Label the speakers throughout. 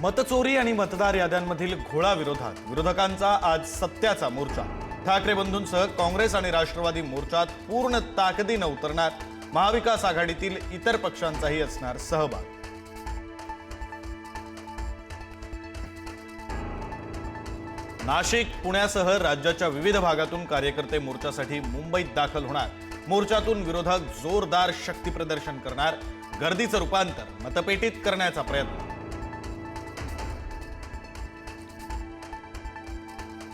Speaker 1: मतचोरी आणि मतदार याद्यांमधील घोळा विरोधात विरोधकांचा आज सत्याचा मोर्चा. ठाकरे बंधूंसह काँग्रेस आणि राष्ट्रवादी मोर्चात पूर्ण ताकदीनं उतरणार महाविकास आघाडीतील इतर पक्षांचाही असणार सहभाग. नाशिक पुण्यासह राज्याच्या विविध भागातून कार्यकर्ते मोर्चासाठी मुंबईत दाखल होणार. मोर्चातून विरोधक जोरदार शक्ती प्रदर्शन करणार गर्दीचं रूपांतर मतपेटीत करण्याचा प्रयत्न.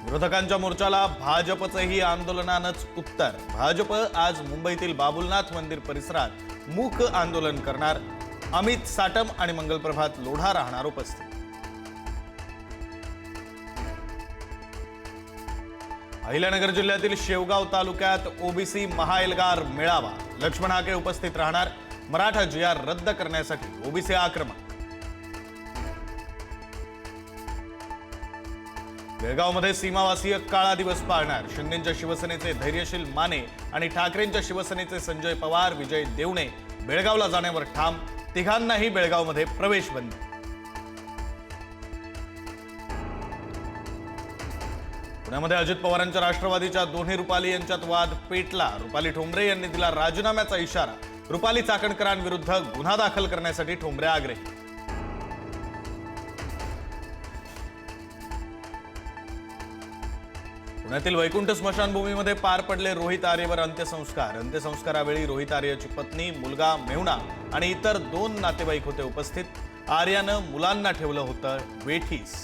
Speaker 1: विरोधकांच्या मोर्चाला भाजपचंही आंदोलनानंच उत्तर. भाजप आज मुंबईतील बाबुलनाथ मंदिर परिसरात मूक आंदोलन करणार. अमित साटम आणि मंगलप्रभात लोढा राहणार उपस्थित. अहिल्यानगर जिल्ह्यातील शेवगाव तालुक्यात ओबीसी महाएल्गार मेळावा. लक्ष्मण हाके उपस्थित राहणार. मराठा जी आर रद्द करण्यासाठी ओबीसी आक्रमक. बेळगावमध्ये सीमावासीय काळा दिवस पाळणार. शिंदेच्या शिवसेनेचे धैर्यशील माने आणि ठाकरेंच्या शिवसेनेचे संजय पवार विजय देवणे बेळगावला जाण्यावर ठाम. तिघांनाही बेळगावमध्ये प्रवेश बंदी. पुण्यामध्ये अजित पवारांच्या राष्ट्रवादीच्या दोन्ही रुपाली यांच्यात वाद पेटला. रुपाली ठोंबरे यांनी दिला राजीनाम्याचा इशारा. रुपाली चाकणकरांविरुद्ध गुन्हा दाखल करण्यासाठी ठोंबरे आग्रही. पुण्यातील वैकुंठ स्मशानभूमीमध्ये पार पडले रोहित आर्यवर अंत्यसंस्कार. अंत्यसंस्कारावेळी रोहित आर्यची पत्नी मुलगा मेहुणा आणि इतर दोन नातेवाईक होते उपस्थित. आर्यानं मुलांना ठेवलं होतं वेठीस.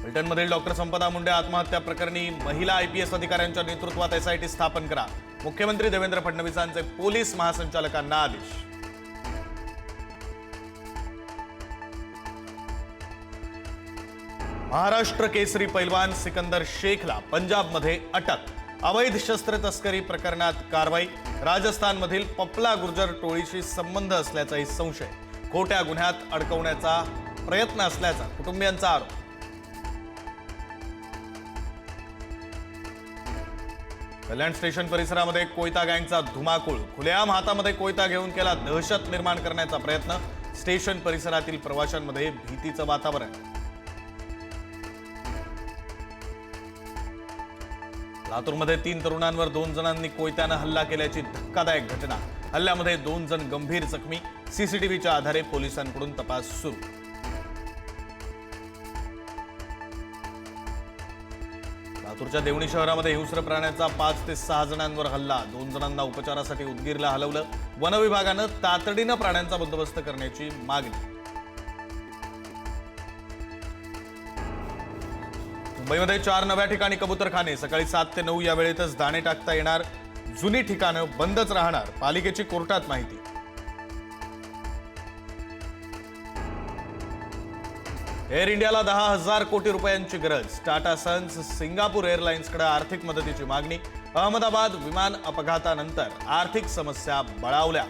Speaker 1: ब्रिटनमधील डॉक्टर संपदा मुंडे आत्महत्या प्रकरणी महिला आयपीएस अधिकाऱ्यांच्या नेतृत्वात एसआयटी स्थापन करा. मुख्यमंत्री देवेंद्र फडणवीसांचे पोलीस महासंचालकांना आदेश. महाराष्ट्र केसरी पैलवान सिकंदर शेखला पंजाबमध्ये अटक. अवैध शस्त्र तस्करी प्रकरणात कारवाई. राजस्थानमधील पपला गुर्जर टोळीशी संबंध असल्याचाही संशय. खोट्या गुन्ह्यात अडकवण्याचा प्रयत्न असल्याचा कुटुंबियांचा आरोप. कल्याण स्टेशन परिसरामध्ये कोयता गँगचा धुमाकूळ. खुलेआम हातामध्ये कोयता घेऊन केला दहशत निर्माण करण्याचा प्रयत्न. स्टेशन परिसरातील प्रवाशांमध्ये भीतीचं वातावरण. लातूरमध्ये तीन तरुणांवर दोन जणांनी कोयत्यानं हल्ला केल्याची धक्कादायक घटना. हल्ल्यामध्ये दोन जण गंभीर जखमी. सीसीटीव्हीच्या आधारे पोलिसांकडून तपास सुरू. लातूरच्या देवणी शहरामध्ये हिंस्र प्राण्याचा पाच ते सहा जणांवर हल्ला. दोन जणांना उपचारासाठी उदगीरला हलवलं. वन विभागानं तातडीनं प्राण्यांचा बंदोबस्त करण्याची मागणी. मुंबईमध्ये चार नव्या ठिकाणी कबूतरखाने. सकाळी सात ते नऊ या वेळेतच दाणे टाकता येणार. जुनी ठिकाणं बंदच राहणार पालिकेची कोर्टात माहिती. एअर इंडियाला दहा हजार कोटी रुपयांची गरज. टाटा सन्स सिंगापूर एअरलाइन्सकडे आर्थिक मदतीची मागणी. अहमदाबाद विमान अपघातानंतर आर्थिक समस्या बळावल्या.